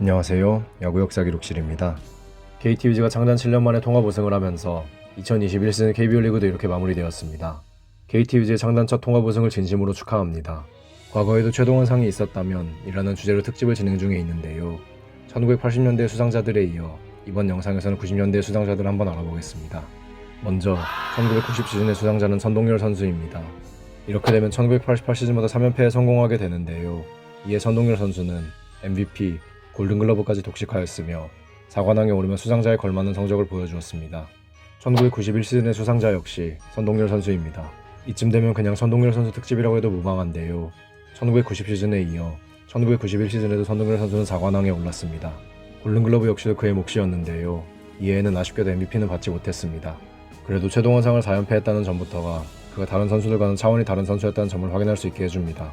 안녕하세요. 야구 역사 기록실입니다. KT 위즈가 창단 7년 만에 통합 우승을 하면서 2021 시즌 KBO 리그도 이렇게 마무리되었습니다. KT 위즈의 창단 첫 통합 우승을 진심으로 축하합니다. 과거에도 최동원 상이 있었다면 이라는 주제로 특집을 진행 중에 있는데요. 1980년대 수상자들에 이어 이번 영상에서는 90년대 수상자들을 한번 알아보겠습니다. 먼저 1990 시즌의 수상자는 선동열 선수입니다. 이렇게 되면 1988 시즌마다 3연패에 성공하게 되는데요. 이에 선동열 선수는 MVP, 골든글러브까지 독식하였으며 사관왕에 오르며 수상자에 걸맞는 성적을 보여주었습니다. 1991 시즌의 수상자 역시 선동열 선수입니다. 이쯤 되면 그냥 선동열 선수 특집이라고 해도 무방한데요. 1990 시즌에 이어 1991 시즌에도 선동열 선수는 사관왕에 올랐습니다. 골든글러브 역시도 그의 몫이었는데요. 이해에는 아쉽게도 MVP는 받지 못했습니다. 그래도 최동원상을 4연패했다는 점부터가 그가 다른 선수들과는 차원이 다른 선수였다는 점을 확인할 수 있게 해줍니다.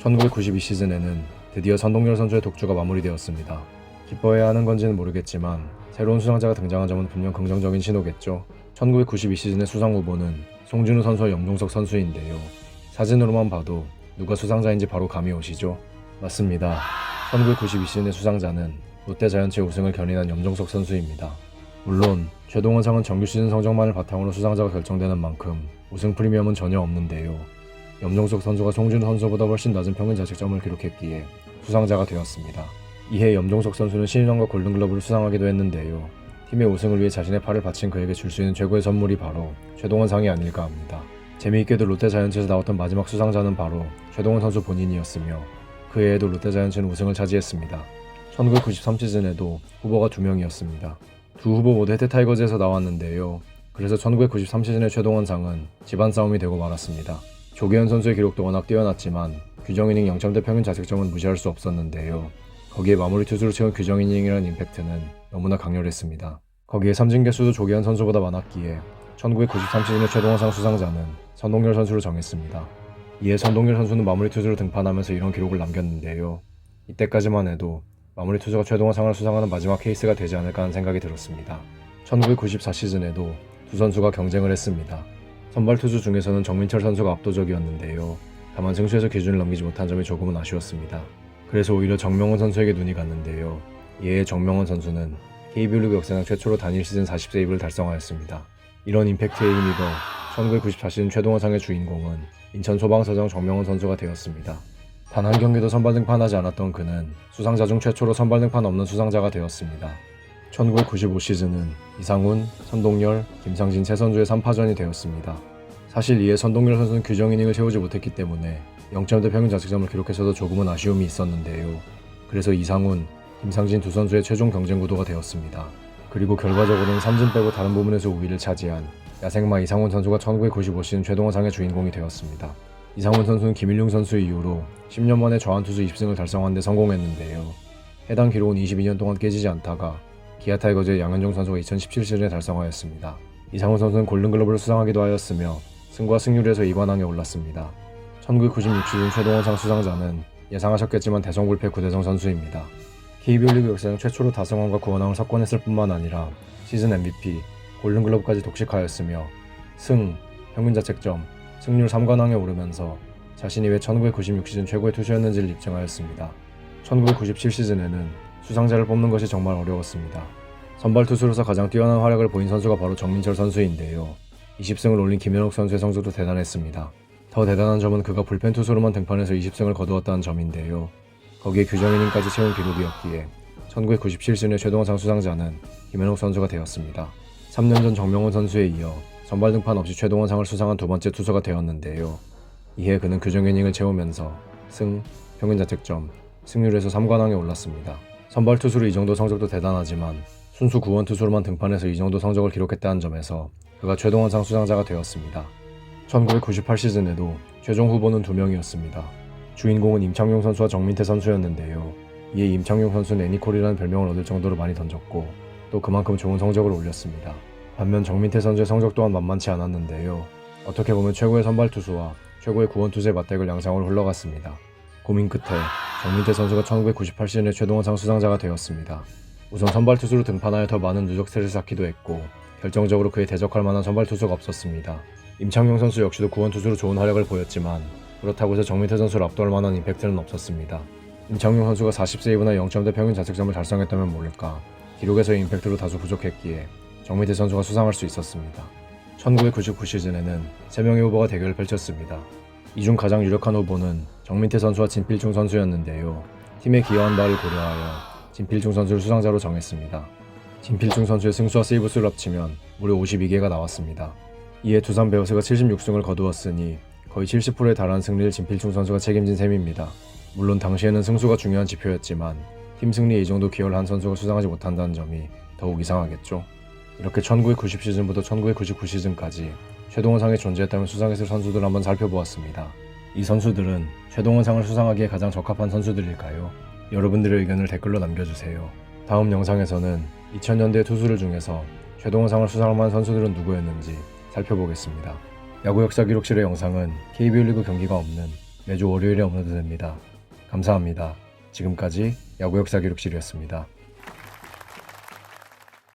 1992 시즌에는 드디어 선동열 선수의 독주가 마무리되었습니다. 기뻐해야 하는 건지는 모르겠지만 새로운 수상자가 등장한 점은 분명 긍정적인 신호겠죠. 1992 시즌의 수상 후보는 송진우 선수와 염동석 선수인데요. 사진으로만 봐도 누가 수상자인지 바로 감이 오시죠? 맞습니다. 1992 시즌의 수상자는 롯데 자이언츠의 우승을 견인한 염종석 선수입니다. 물론 최동원 상은 정규 시즌 성적만을 바탕으로 수상자가 결정되는 만큼 우승 프리미엄은 전혀 없는데요. 염종석 선수가 송진우 선수보다 훨씬 낮은 평균 자책점을 기록했기에 수상자가 되었습니다. 이해 염종석 선수는 신인왕과 골든글러브를 수상하기도 했는데요. 팀의 우승을 위해 자신의 팔을 바친 그에게 줄 수 있는 최고의 선물이 바로 최동원상이 아닐까 합니다. 재미있게도 롯데 자이언츠에서 나왔던 마지막 수상자는 바로 최동원 선수 본인이었으며 그 해에도 롯데 자이언츠는 우승을 차지했습니다. 1993 시즌에도 후보가 두 명이었습니다. 두 후보 모두 해태 타이거즈에서 나왔는데요. 그래서 1993 시즌의 최동원상은 집안 싸움이 되고 말았습니다. 조계현 선수의 기록도 워낙 뛰어났지만 규정 이닝 0점대 평균 자책점은 무시할 수 없었는데요. 거기에 마무리 투수로 채운 규정 이닝이라는 임팩트는 너무나 강렬했습니다. 거기에 삼진 개수도 조계현 선수보다 많았기에 1993 시즌의 최동원상 수상자는 선동열 선수를 정했습니다. 이에 선동열 선수는 마무리 투수로 등판하면서 이런 기록을 남겼는데요. 이때까지만 해도 마무리 투수가 최동원상을 수상하는 마지막 케이스가 되지 않을까 하는 생각이 들었습니다. 1994 시즌에도 두 선수가 경쟁을 했습니다. 선발 투수 중에서는 정민철 선수가 압도적이었는데요. 다만 승수에서 기준을 넘기지 못한 점이 조금은 아쉬웠습니다. 그래서 오히려 정명훈 선수에게 눈이 갔는데요. 이에 정명훈 선수는 KBO 리그 역사상 최초로 단일 시즌 40세이브를 달성하였습니다. 이런 임팩트에 힘입어 1994 시즌 최동원상의 주인공은 인천 소방서장 정명훈 선수가 되었습니다. 단 한 경기도 선발 등판하지 않았던 그는 수상자 중 최초로 선발 등판 없는 수상자가 되었습니다. 1995 시즌은 이상훈, 선동열, 김상진 세 선수의 3파전이 되었습니다. 사실 이에 선동열 선수는 규정 이닝을 채우지 못했기 때문에 0점대 평균 자책점을 기록해서도 조금은 아쉬움이 있었는데요. 그래서 이상훈, 김상진 두 선수의 최종 경쟁 구도가 되었습니다. 그리고 결과적으로는 삼진 빼고 다른 부분에서 우위를 차지한 야생마 이상훈 선수가 1995 시즌 최동원상의 주인공이 되었습니다. 이상훈 선수는 김일용 선수 이후로 10년 만에 좌완투수 20승을 달성한 데 성공했는데요. 해당 기록은 22년 동안 깨지지 않다가 기아 타이거즈의 양현종 선수가 2017 시즌에 달성하였습니다. 이상훈 선수는 골든글러브를 수상하기도 하였으며 승과 승률에서 2관왕에 올랐습니다. 1996 시즌 최동원상 수상자는 예상하셨겠지만 대성불패 구대성 선수입니다. KBO 리그 역사상 최초로 다승왕과 구원왕을 석권했을 뿐만 아니라 시즌 MVP, 골든글러브까지 독식하였으며 승, 평균 자책점, 승률 3관왕에 오르면서 자신이 왜 1996 시즌 최고의 투수였는지를 입증하였습니다. 1997 시즌에는 수상자를 뽑는 것이 정말 어려웠습니다. 선발 투수로서 가장 뛰어난 활약을 보인 선수가 바로 정민철 선수인데요. 20승을 올린 김현욱 선수의 성적도 대단했습니다. 더 대단한 점은 그가 불펜 투수로만 등판해서 20승을 거두었다는 점인데요. 거기에 규정 이닝까지 채운 기록이었기에 1997 시즌의 최동상 수상자는 김현욱 선수가 되었습니다. 3년 전 정명훈 선수에 이어 선발 등판 없이 최동원 상을 수상한 두 번째 투수가 되었는데요. 이해 그는 규정 이닝을 채우면서 승, 평균 자책점, 승률에서 3관왕에 올랐습니다. 선발 투수로 이 정도 성적도 대단하지만 순수 구원 투수로만 등판해서 이 정도 성적을 기록했다는 점에서 그가 최동원 상 수상자가 되었습니다. 1998 시즌에도 최종 후보는 두 명이었습니다. 주인공은 임창용 선수와 정민태 선수였는데요. 이에 임창용 선수는 애니콜이라는 별명을 얻을 정도로 많이 던졌고 또 그만큼 좋은 성적을 올렸습니다. 반면 정민태 선수의 성적 또한 만만치 않았는데요. 어떻게 보면 최고의 선발 투수와 최고의 구원 투수의 맞대결 양상으로 흘러갔습니다. 고민 끝에 정민태 선수가 1998 시즌의 최동원상 수상자가 되었습니다. 우선 선발 투수로 등판하여 더 많은 누적 세를 쌓기도 했고 결정적으로 그에 대적할 만한 선발 투수가 없었습니다. 임창용 선수 역시도 구원 투수로 좋은 활약을 보였지만 그렇다고 해서 정민태 선수를 압도할 만한 임팩트는 없었습니다. 임창용 선수가 40세이브나 0점대 평균 자책점을 달성했다면 모를까 기록에서의 임팩트로 다소 부족했기에 정민태 선수가 수상할 수 있었습니다. 1999 시즌에는 3명의 후보가 대결을 펼쳤습니다. 이 중 가장 유력한 후보는 정민태 선수와 진필중 선수였는데요. 팀에 기여한 바를 고려하여 진필중 선수를 수상자로 정했습니다. 진필중 선수의 승수와 세이브 수를 합치면 무려 52개가 나왔습니다. 이에 두산 베어스가 76승을 거두었으니 거의 70%에 달하는 승리를 진필중 선수가 책임진 셈입니다. 물론 당시에는 승수가 중요한 지표였지만 팀 승리에 이 정도 기여를 한 선수가 수상하지 못한다는 점이 더욱 이상하겠죠. 이렇게 1990 시즌부터 1999 시즌까지 최동원 상에 존재했다면 수상했을 선수들을 한번 살펴보았습니다. 이 선수들은 최동원 상을 수상하기에 가장 적합한 선수들일까요? 여러분들의 의견을 댓글로 남겨주세요. 다음 영상에서는 2000년대 투수들 중에서 최동원 상을 수상할 만한 선수들은 누구였는지 살펴보겠습니다. 야구 역사 기록실의 영상은 KBO 리그 경기가 없는 매주 월요일에 업로드됩니다. 감사합니다. 지금까지 야구 역사 기록실이었습니다.